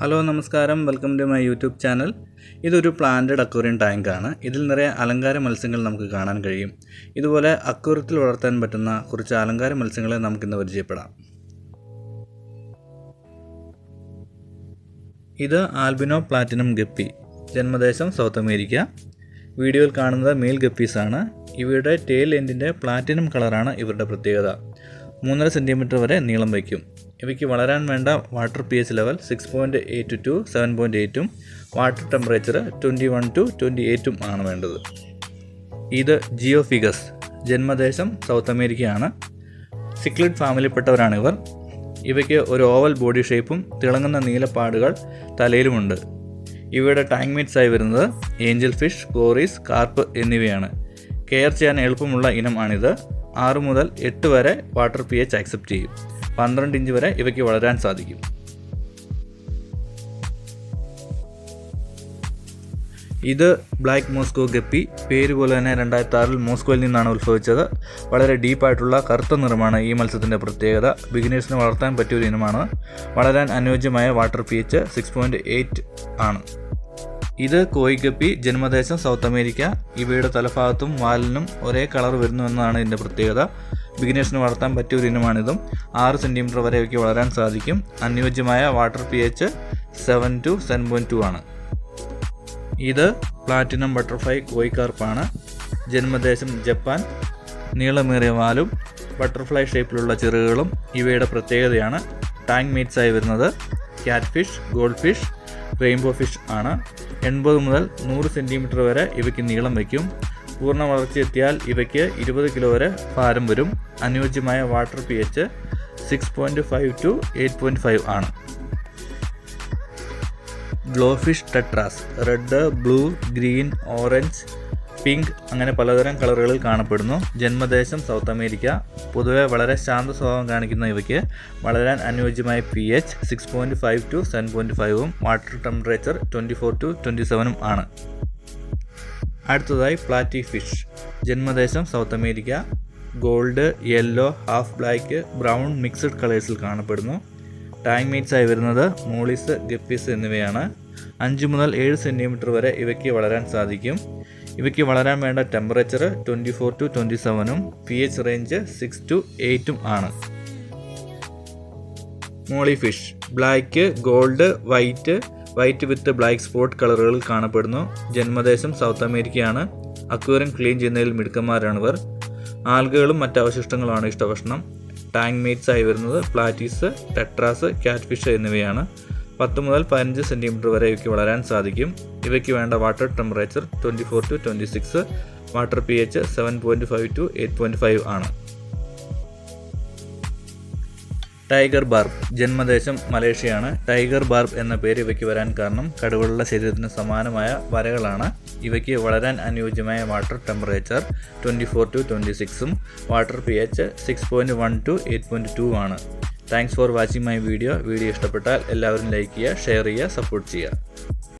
Hello നമസ്കാരം. Welcome to my YouTube channel ഇതൊരു planted aquarium tank ആണ്. ഇതിൽ നിറയെ അലങ്കാര മത്സ്യങ്ങൾ നമുക്ക് കാണാൻ കഴിയും. ഇതുപോലെ അക്വറത്തിൽ വളർത്താൻ പറ്റുന്ന കുറച്ച് അലങ്കാര മത്സ്യങ്ങളെ നമുക്കിന്ന് പരിചയപ്പെടാം. ഇത് ആൽബിനോ പ്ലാറ്റിനം ഗപ്പി ജന്മദേശം സൗത്ത് അമേരിക്ക. വീഡിയോയിൽ കാണുന്നത് മെയിൽ ഗപ്പീസാണ് ഇവയുടെ ടെയിൽ എൻഡിന്റെ പ്ലാറ്റിനം കളറാണ് ഇവരുടെ പ്രത്യേകത. മൂന്നര സെന്റിമീറ്റർ വരെ നീളം വയ്ക്കും. ഇവയ്ക്ക് വളരാൻ വേണ്ട water P H level six point eight to seven point എയ്റ്റും water temperature twenty one to twenty എയ്റ്റും ആണ് വേണ്ടത്. ഇത് ജിയോഫിഗസ് ജന്മദേശം സൗത്ത് അമേരിക്കയാണ് സിക്ലിഡ് ഫാമിലിപ്പെട്ടവരാണ് ഇവർ ഇവയ്ക്ക് ഒരു ഓവൽ ബോഡി ഷേപ്പും തിളങ്ങുന്ന നീലപ്പാടുകൾ തലയിലുമുണ്ട്. ഇവയുടെ ടാങ്ക് മീറ്റ്സായി വരുന്നത് ഏഞ്ചൽ ഫിഷ് കോറീസ് കാർപ്പ് എന്നിവയാണ്. കെയർ ചെയ്യാൻ എളുപ്പമുള്ള ഇനമാണിത്. ആറ് മുതൽ എട്ട് വരെ വാട്ടർ പി എച്ച് ആക്സെപ്റ്റ് ചെയ്യും. പന്ത്രണ്ട് ഇഞ്ച് വരെ ഇവയ്ക്ക് വളരാൻ സാധിക്കും. ഇത് ബ്ലാക്ക് മോസ്കോ ഗപ്പി പേര് പോലെ തന്നെ രണ്ടായിരത്തി ആറിൽ മോസ്കോയിൽ നിന്നാണ് ഉത്ഭവിച്ചത്. വളരെ ഡീപ്പായിട്ടുള്ള കറുത്ത നിറമാണ് ഈ മത്സ്യത്തിന്റെ പ്രത്യേകത. ബിഗിനേഴ്സിന് വളർത്താൻ പറ്റിയ ഒരു ഇനമാണ്. വളരാൻ അനുയോജ്യമായ water P H six point eight ആണ്. ഇത് കോയിഗപ്പി ജന്മദേശം സൗത്ത് അമേരിക്ക. ഇവയുടെ തലഭാഗത്തും വാലിനും ഒരേ കളർ വരുന്നു എന്നതാണ് ഇതിന്റെ പ്രത്യേകത. ബിഗിനേഴ്സിന് വളർത്താൻ പറ്റിയ ഒരു ഇനമാണിതും. ആറ് സെന്റിമീറ്റർ വരെയൊക്കെ വളരാൻ സാധിക്കും. അനുയോജ്യമായ water P H seven to seven point two ആണ്. ഇത് പ്ലാറ്റിനം ബട്ടർഫ്ലൈ കോയിക്കാർപ്പാണ് ജന്മദേശം ജപ്പാൻ. നീളമേറിയ വാലും ബട്ടർഫ്ലൈ ഷേപ്പിലുള്ള ചെറുകളും ഇവയുടെ പ്രത്യേകതയാണ്. ടാങ്ക് മീറ്റ്സായി വരുന്നത്. Cat fish gold fish rainbow fish ആണ്. എൺപത് മുതൽ നൂറ് സെന്റിമീറ്റർ വരെ ഇവയ്ക്ക് നീളം വയ്ക്കും. പൂർണ വളർച്ചയെത്തിയാൽ ഇവയ്ക്ക് ഇരുപത് കിലോ വരെ ഭാരം വരും. അനുയോജ്യമായ water P H six point five to eight point five ആണ്. Glofish tetras red blue green orange pink അങ്ങനെ പലതരം കളറുകളിൽ കാണപ്പെടുന്നു. ജന്മദേശം സൗത്ത് അമേരിക്ക പൊതുവെ വളരെ ശാന്ത സ്വഭാവം കാണിക്കുന്ന ഇവയ്ക്ക് വളരാൻ അനുയോജ്യമായ P H six point five to seven point ഫൈവും water temperature twenty four to twenty സെവനും ആണ്. അടുത്തതായി പ്ലാറ്റി ഫിഷ്. ജന്മദേശം South America. Gold yellow half black brown mixed കളേഴ്സിൽ കാണപ്പെടുന്നു. ടാങ് മീറ്റ്സായി വരുന്നത് മോളിസ് ഗപ്പീസ് എന്നിവയാണ്. അഞ്ച് മുതൽ ഏഴ് സെന്റിമീറ്റർ വരെ ഇവയ്ക്ക് വളരാൻ സാധിക്കും. ഇവയ്ക്ക് വളരാൻ വേണ്ട temperature twenty four to twenty സെവനും P H range six to എയ്റ്റും ആണ്. Molly fish. Black gold white. White with black spot കളറുകളിൽ കാണപ്പെടുന്നു. ജന്മദേശം സൗത്ത് അമേരിക്കയാണ്. അക്വേറിയം ക്ലീൻ ചെയ്യുന്നതിൽ മിടുക്കന്മാരാണിവർ ആൽഗകളും മറ്റ് അവശിഷ്ടങ്ങളാണ് ഇഷ്ടഭക്ഷണം. ടാങ് മീറ്റ്സ് ആയി വരുന്നത് പ്ലാറ്റീസ് ടെട്രാസ് ക്യാറ്റ് ഫിഷ് എന്നിവയാണ്. പത്ത് മുതൽ പതിനഞ്ച് സെന്റിമീറ്റർ വരെ ഇവയ്ക്ക് വളരാൻ സാധിക്കും. ഇവയ്ക്ക് വേണ്ട water temperature twenty four to twenty six water P H seven point five to eight point five ആണ്. ടൈഗർ ബാർബ് ജന്മദേശം മലേഷ്യയാണ്. ടൈഗർ ബാർബ് എന്ന പേര് ഇവയ്ക്ക് വരാൻ കാരണം കടുവകളുടെ ശരീരത്തിന് സമാനമായ വരകളാണ്. ഇവയ്ക്ക് വളരാൻ അനുയോജ്യമായ water temperature twenty four to twenty സിക്സും water P H six point one to eight point two ആണ്. Thanks for watching my video video ഇഷ്ടപ്പെട്ടാൽ എല്ലാവരും ലൈക്ക് ചെയ്യുക ഷെയർ ചെയ്യുക സപ്പോർട്ട് ചെയ്യുക.